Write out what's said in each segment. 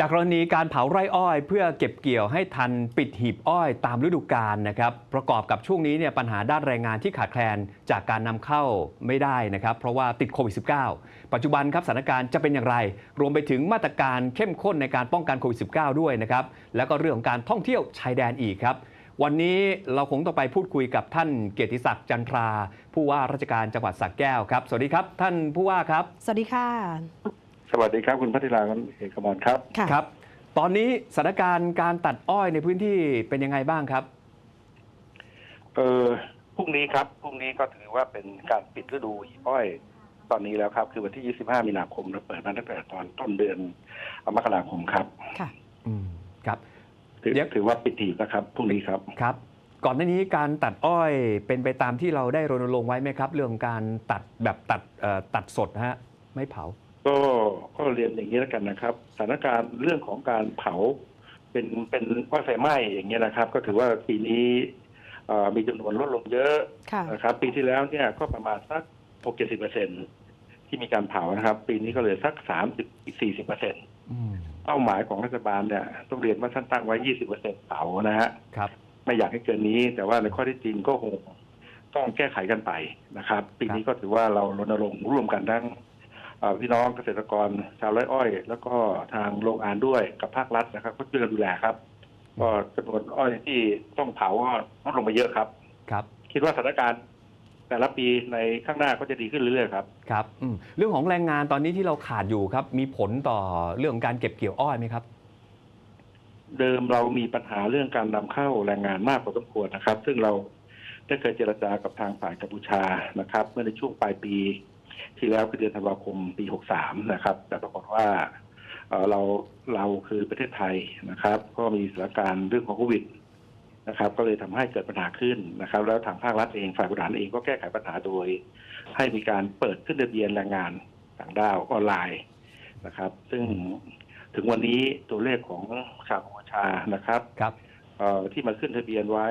จากกรณีการเผาไร่อ้อย เพื่อเก็บเกี่ยวให้ทันปิดหีบอ้อยตามฤดูกาลนะครับ ประกอบกับช่วงนี้เนี่ยปัญหาด้านแรงงานที่ขาดแคลนจากการนำเข้าไม่ได้นะครับ เพราะว่าติดโควิด -19 ปัจจุบันครับสถานการณ์จะเป็นอย่างไร รวมไปถึงมาตรการเข้มข้นในการป้องกันโควิด -19 ด้วยนะครับ แล้วก็เรื่องของการท่องเที่ยวชายแดนอีกครับวันนี้เราคงต้องไปพูดคุยกับท่านเกียรติศักดิ์จันทรา ผู้ว่าราชการจังหวัดสระแก้วครับ สวัสดีครับ ท่านผู้ว่าครับ สวัสดีค่ะ สวัสดีครับ คุณพัทิราคุณเอกมรครับ ค่ะ ครับ ตอนนี้สถานการณ์การตัดอ้อยในพื้นที่เป็นยังไงบ้างครับ เออพรุ่งนี้ครับพรุ่งนี้ก็ถือว่าเป็นการปิดฤดูหีบอ้อย ตอนนี้แล้วครับ คือวันที่ 25 มีนาคมเราเปิดมาตั้งแต่ตอนต้นเดือนมกราคมครับค่ะ อืม ครับ ถือเดี๋ยว ถือว่าปิดหีบนะครับพรุ่งนี้ครับ ครับ ก่อนหน้านี้การตัดอ้อยเป็นไปตามที่เราได้รณรงค์ไว้ไหมครับ เรื่องการตัดแบบตัดเอ่อตัดสดฮะ ไม่เผา ก็ก็เรียนอย่างนี้แล้วกันนะครับ สถานการณ์เรื่องของการเผาเป็นเป็นอ้อยไฟไหม้อย่างเงี้ยนะครับ ก็ถือว่าปีนี้เอ่อมีจำนวนลดลงเยอะค่ะนะครับ ปีที่แล้วเนี่ยก็ประมาณสักหกเจ็ดสิบเปอร์เซ็นที่มีการเผานะครับ ปีนี้ก็เหลยสักสามสิบสี่สิบเปอร์เซ็นอืมเป้าหมายของรัฐบาลเนี่ยต้องเรียนว่าท่านตั้งไว้20เปอร์เซ็นต์เสานะฮะครับ ไม่อยากให้เกินนี้ แต่ว่าในข้อที่จริงก็คงต้องแก้ไขกันไปนะครับ ปีนี้ก็ถือว่าเรารณรงค์ร่วมกันทั้งเอ่อ พี่น้องเกษตรกรชาวไร่อ้อย แล้วก็ทางโรงงานด้วยกับภาครัฐนะครับ ก็ช่วยกันดูแลครับก็จำนวนอ้อยที่ต้องเผาก็ลดลงมาเยอะครับ ครับ คิดว่าสถานการณ์แต่ละปีในข้างหน้าก็จะดีขึ้นเรื่อยๆครับครับอืมเรื่องของแรงงานตอนนี้ที่เราขาดอยู่ครับ มีผลต่อเรื่องของการเก็บเกี่ยวอ้อยไหมครับ เดิมเรามีปัญหาเรื่องการนำเข้าแรงงานมากพอสมควรนะครับ ซึ่งเราได้เคยเจรจากับทางฝ่ายกัมพูชานะครับ เมื่อในช่วงปลายปี ที่แล้วคือเดือนธันวาคมปี 63 นะครับ แต่ปรากฏว่าเอ่อเราเราคือประเทศไทยนะครับ ก็มีสถานการณ์เรื่องของโควิดนะครับ ก็เลยทำให้เกิดปัญหาขึ้นนะครับ แล้วทางภาครัฐเองฝ่ายบริหารเองก็แก้ไขปัญหาโดย ให้มีการเปิดขึ้นทะเบียนแรงงานต่างด้าวออนไลน์นะครับ ซึ่งถึงวันนี้ตัวเลขของชาวกัมพูชานะครับครับเอ่อที่มาขึ้นทะเบียนไว้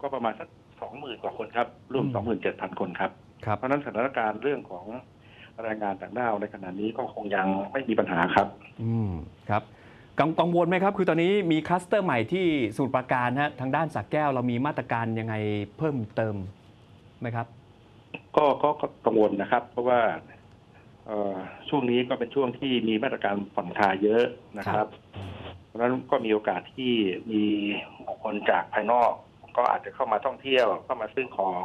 ก็ประมาณสักสองหมื่นกว่าคนครับร่วมอืมสองหมื่นเจ็ดพันคนครับครับ เพราะฉะนั้นสถานการณ์เรื่องของแรงงานต่างด้าวในขณะนี้ก็คงยังไม่มีปัญหาครับ อืมครับกังกังวลไหมครับ คือตอนนี้มีคลัสเตอร์ใหม่ที่สมุทรปราการฮะทางด้านสักแก้วเรามีมาตรการยังไงเพิ่มเติมไหมครับ ก็ก็ก็กังวลนะครับ เพราะว่าเอ่อช่วงนี้ก็เป็นช่วงที่มีมาตรการผ่อนคลายเยอะนะครับ เพราะฉะนั้นก็มีโอกาสที่มีบุคคลจากภายนอก ก็อาจจะเข้ามาท่องเที่ยวเข้ามาซื้อของ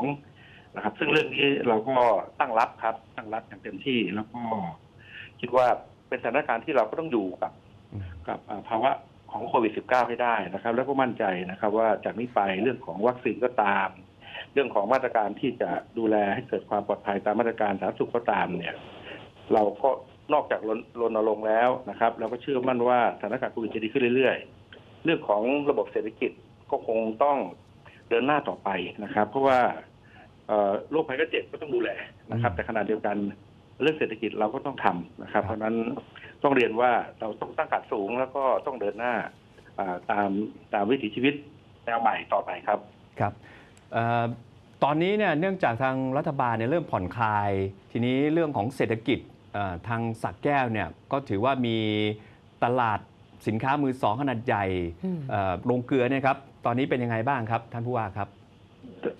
นะครับ ซึ่งเรื่องนี้เราก็ตั้งรับครับ ตั้งรับอย่างเต็มที่แล้วก็ คิดว่าเป็นสถานการณ์ที่เราก็ต้องอยู่กับอืมกับอ่าภาวะของโควิด -19 ให้ได้นะครับ แล้วก็มั่นใจนะครับ ว่าจากนี้ไปเรื่องของวัคซีนก็ตาม เรื่องของมาตรการที่จะดูแลให้เกิดความปลอดภัยตามมาตรการสาธารณสุขก็ตามเนี่ย เราก็นอกจากรณรณรงค์แล้วนะครับ เราก็เชื่อมั่นว่าสถานการณ์โควิดจะดีขึ้นเรื่อยๆ เรื่องของระบบเศรษฐกิจก็คงต้องเดินหน้าต่อไปนะครับ เพราะว่าเอ่อ โรคภัยก็เจ็บก็ต้องดูแลนะครับอืมแต่ขณะเดียวกันเรื่องเศรษฐกิจเราก็ต้องทำนะครับครับเพราะฉะนั้นต้องเรียนว่าเราต้องตั้งการสูงแล้วก็ต้องเดินหน้าอ่าตามตามวิถีชีวิตแนวใหม่ต่อไปครับครับเอ่อตอนนี้เนี่ยเนื่องจากทางรัฐบาลเนี่ยเริ่มผ่อนคลาย ทีนี้เรื่องของเศรษฐกิจเอ่อทางสักแก้วเนี่ยก็ถือว่ามีตลาดสินค้ามือสองขนาดใหญ่อืมเอ่อโรงเกลือเนี่ยครับตอนนี้เป็นยังไงบ้างครับ ท่านผู้ว่าครับ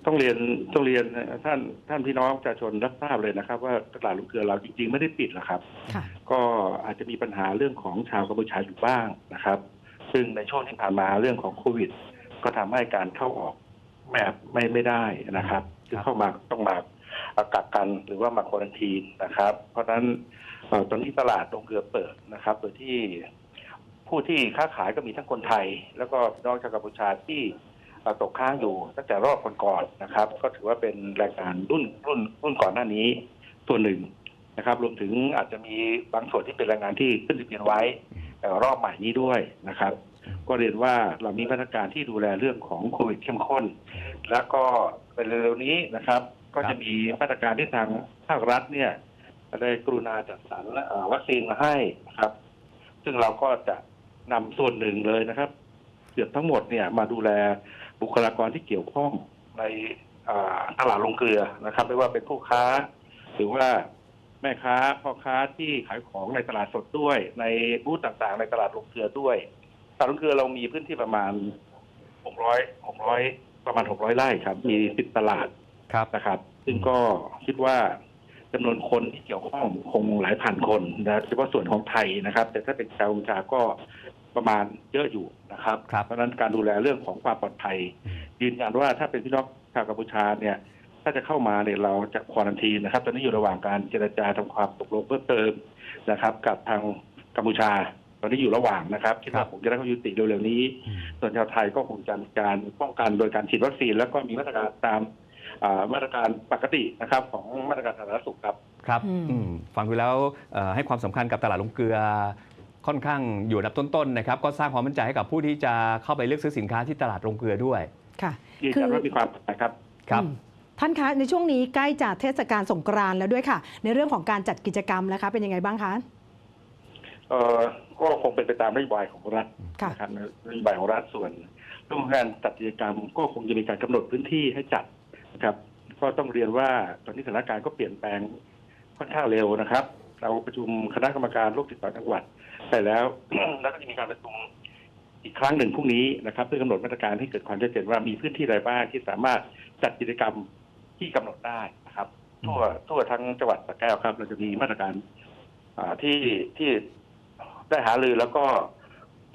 ต้องเรียนต้องเรียนท่านท่านพี่น้องประชาชนรับทราบเลยนะครับ ว่าตลาดลูกเกลือเราจริง ๆ ไม่ได้ปิดหรอกครับ ค่ะก็อาจจะมีปัญหาเรื่องของชาวกัมพูชาอยู่บ้างนะครับ ซึ่งในช่วงที่ผ่านมาเรื่องของโควิด ก็ทำให้การเข้าออกแบบไม่ไม่ได้นะครับคือเข้ามาต้องมากักกันหรือว่ามาควอรันทีนนะครับ เพราะฉะนั้นเอ่อตอนนี้ตลาดโรงเกลือเปิดนะครับ โดยที่ผู้ที่ค้าขายก็มีทั้งคนไทย แล้วก็พี่น้องชาวกัมพูชาที่เอ่อ ตกค้างอยู่ตั้งแต่รอบก่อนๆนะครับ ก็ถือว่าเป็นแรงงานรุ่นรุ่นรุ่นก่อนหน้านี้ตัวหนึ่งนะครับ รวมถึงอาจจะมีบางส่วนที่เป็นแรงงานที่ขึ้นทะเบียนไว้แต่รอบใหม่นี้ด้วยนะครับ ก็เรียนว่าเรามีมาตรการที่ดูแลเรื่องของโควิดเข้มข้น แล้วก็เป็นเร็วๆนี้นะครับ ก็จะมีมาตรการที่ทางภาครัฐเนี่ยได้กรุณาจัดสรรวัคซีนมาให้นะครับ ซึ่งเราก็จะนำส่วนหนึ่งเลยนะครับ เกือบทั้งหมดเนี่ยมาดูแล บุคลากรที่เกี่ยวข้องในอ่าตลาดลงเกลือนะครับ ไม่ว่าเป็นผู้ค้า หรือว่าแม่ค้าพ่อค้าที่ขายของในตลาดสดด้วย ในบูธต่างๆ ในตลาดลงเกลือด้วยตลาดลงเกลือเรามีพื้นที่ประมาณ600 600ประมาณ600ไร่ครับ มี10ตลาดครับนะครับ ซึ่งก็คิดว่าจำนวนคนที่เกี่ยวข้องคงหลายพันคนนะเฉพาะส่วนของไทยนะครับ แต่ถ้าเป็นชาวกัมพูชาก็ ประมาณเยอะอยู่นะครับครับ เพราะฉะนั้นการดูแลเรื่องของความปลอดภัย ยืนยันว่าถ้าเป็นพี่น้องชาวกัมพูชาเนี่ยถ้าจะเข้ามาเนี่ยเราจะควอรันทีนะครับ ตอนนี้อยู่ระหว่างการเจรจาทำความตกลงเพิ่มเติมนะครับ กับทางกัมพูชา ตอนนี้อยู่ระหว่างนะครับคิดครัว่าบผมจะได้ข้อยุติเร็วๆนี้อืมส่วนชาวไทยก็คงจะมีการป้องกันโดยการฉีดวัคซีน แล้วก็มีมาตรการตามอ่ามาตรการปกตินะครับของมาตรการสาธารณสุขครับ ครับอืมอืมฟังดูแล้วเอ่อให้ความสำคัญกับตลาดลงเกลือ ค่อนข้างอยู่อันดับต้นๆนะครับ ก็สร้างความมั่นใจให้กับผู้ที่จะเข้าไปเลือกซื้อสินค้าที่ตลาดลงเกลือด้วยค่ะยืนยันว่ามีความปลอดภัยครับครับอืมท่านคะในช่วงนี้ใกล้จะเทศกาลสงกรานต์แล้วด้วยค่ะ ในเรื่องของการจัดกิจกรรมนะคะ เป็นยังไงบ้างคะเอ่อก็คงเป็นไปตามนโยบายของรัฐค่ะนะครับนโยบายของรัฐส่วนเรื่องของการจัดกิจกรรมก็คงจะมีการกำหนดพื้นที่ให้จัดนะครับ ก็ต้องเรียนว่าตอนนี้สถานการณ์ก็เปลี่ยนแปลงค่อนข้างเร็วนะครับ เราประชุมคณะกรรมการโรคติดต่อจังหวัดไปแล้ว แล้วก็จะมีการประชุมอีกครั้งหนึ่งพรุ่งนี้นะครับ เพื่อกำหนดมาตรการให้เกิดความชัดเจนว่ามีพื้นที่ใดบ้างที่สามารถจัดกิจกรรมที่กำหนดได้นะครับ ทั่วทั่วทั้งจังหวัดสระแก้วครับ เราจะมีมาตรการที่ที่ได้หารือแล้วก็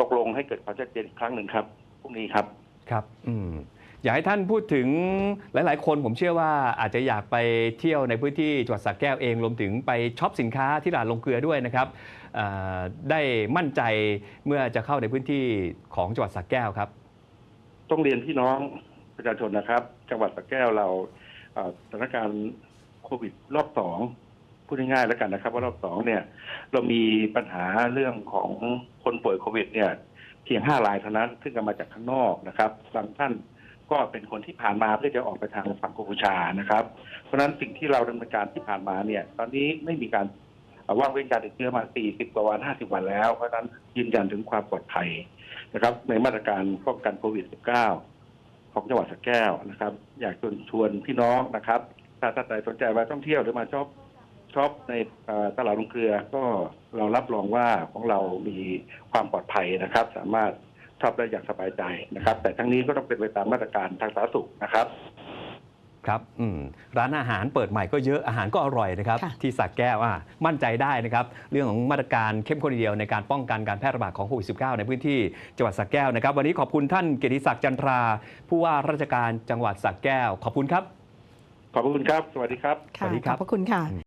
ตกลงให้เกิดความชัดเจนอีกครั้งหนึ่งครับพรุ่งนี้ครับครับ อืม อยากให้ท่านพูดถึงหลาย ๆ คนผมเชื่อว่าอาจจะอยากไปเที่ยวในพื้นที่จังหวัดสระแก้วเองรวมถึงไปช็อปสินค้าที่ตลาดลงเกลือด้วยนะครับได้มั่นใจเมื่อจะเข้าในพื้นที่ของจังหวัดสระแก้วครับ ต้องเรียนพี่น้องประชาชนนะครับ จังหวัดสระแก้วเราสถานการณ์โควิดรอบสองพูดง่ายๆแล้วกันนะครับ ว่ารอบสองเนี่ย เรามีปัญหาเรื่องของคนป่วยโควิด เนี่ยเพียงห้ารายเท่านั้น ซึ่งก็มาจากข้างนอกนะครับบางท่าน ก็เป็นคนที่ผ่านมาเพื่อจะออกไปทางฝั่งกัมพูชานะครับ เพราะฉะนั้นสิ่งที่เราดำเนินการที่ผ่านมาเนี่ย ตอนนี้ไม่มีการว่างเว้นการติดเชื้อมา 40 กว่าวัน 50 วันแล้ว เพราะฉะนั้นยืนยันถึงความปลอดภัยนะครับ ในมาตรการป้องกันโควิด -19 ของจังหวัดสระแก้วนะครับ อยากชวนชวนพี่น้องนะครับ ถ้าท่านใดสนใจมาท่องเที่ยวหรือมาชอปช็อปในตลาดลงเกลือก็เรารับรองว่าของเรามีความปลอดภัยนะครับ สามารถ ช็อปได้อย่างสบายใจนะครับ แต่ทั้งนี้ก็ต้องเป็นไปตามมาตรการทางสาธารณสุขนะครับ ครับอืมร้านอาหารเปิดใหม่ก็เยอะอาหารก็อร่อยนะครับ ค่ะ ที่สักแก้วอะมั่นใจได้นะครับ เรื่องของมาตรการเข้มข้นทีเดียวในการป้องกันการแพร่ระบาดของโควิด -19 ในพื้นที่จังหวัดสักแก้วนะครับ วันนี้ขอบคุณท่านเกียรติศักดิ์จันทรา ผู้ว่าราชการจังหวัดสักแก้ว ขอบคุณครับ ขอบพระคุณครับ สวัสดีครับสวัสดีครับขอบพระคุณค่ะ